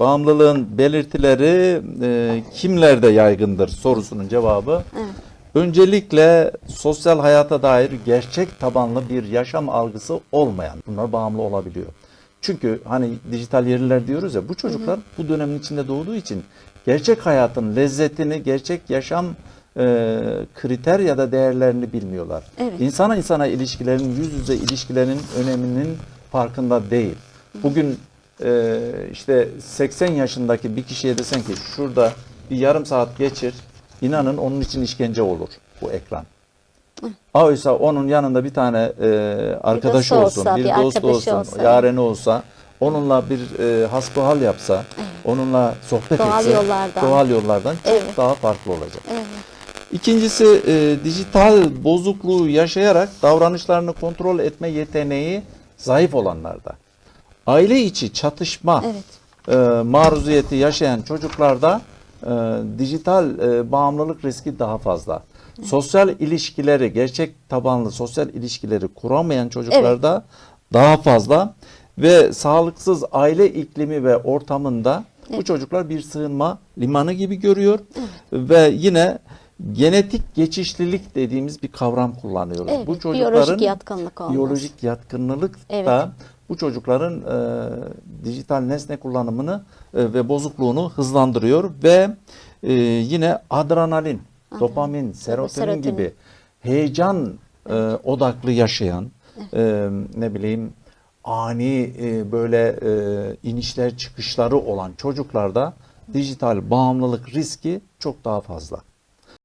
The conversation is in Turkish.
Bağımlılığın belirtileri e, kimlerde yaygındır sorusunun cevabı. Evet. Öncelikle sosyal hayata dair gerçek tabanlı bir yaşam algısı olmayan bunlar bağımlı olabiliyor. Çünkü hani dijital yerliler diyoruz ya bu çocuklar bu dönemin içinde doğduğu için gerçek hayatın lezzetini, gerçek yaşam e, kriter ya da değerlerini bilmiyorlar. Evet. İnsana insana ilişkilerin, yüz yüze ilişkilerin öneminin farkında değil. Bugün e, işte 80 yaşındaki bir kişiye desen ki şurada bir yarım saat geçir, inanın onun için işkence olur bu ekran. Oysa onun yanında bir tane e, arkadaş dostu olsun, olsa, bir, bir dost olsun, olsa. yareni olsa, onunla bir e, hasbihal yapsa, onunla sohbet Doğal etse, yollardan. doğal yollardan çok Evet. daha farklı olacak. Evet. İkincisi e, dijital bozukluğu yaşayarak davranışlarını kontrol etme yeteneği zayıf olanlarda. Aile içi çatışma Evet. e, maruziyeti yaşayan çocuklarda e, dijital e, bağımlılık riski daha fazla. Sosyal ilişkileri, gerçek tabanlı sosyal ilişkileri kuramayan çocuklarda daha fazla ve sağlıksız aile iklimi ve ortamında bu çocuklar bir sığınma limanı gibi görüyor ve yine genetik geçişlilik dediğimiz bir kavram kullanıyorlar. Evet, bu biyolojik çocukların yatkınlık olmaz. biyolojik yatkınlık Evet. da bu çocukların e, dijital nesne kullanımını e, ve bozukluğunu hızlandırıyor ve e, yine adrenalin, dopamin, serotonin, serotonin. gibi heyecan e, odaklı yaşayan e, ne bileyim ani e, böyle e, inişler çıkışları olan çocuklarda dijital bağımlılık riski çok daha fazla.